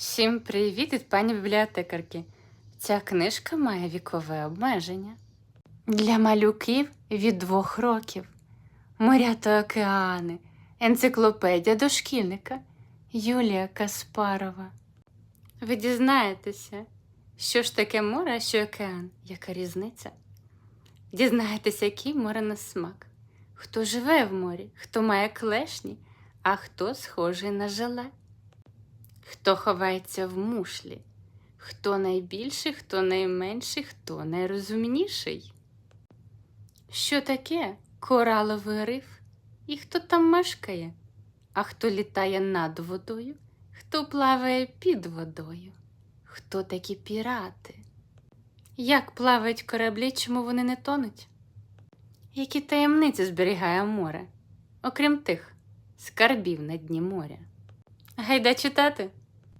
Всім привіт від пані бібліотекарки. Ця книжка має вікове обмеження. Для малюків від двох років. Моря та океани. Енциклопедія дошкільника Юлія Каспарова. Ви дізнаєтеся, що ж таке море, а що океан? Яка різниця? Дізнаєтеся, який море на смак. Хто живе в морі, хто має клешні, а хто схожий на желе. Хто ховається в мушлі? Хто найбільший, хто найменший, хто найрозумніший? Що таке кораловий риф? І хто там мешкає? А хто літає над водою? Хто плаває під водою? Хто такі пірати? Як плавають кораблі, чому вони не тонуть? Які таємниці зберігає море, окрім тих скарбів на дні моря? Гайда читати.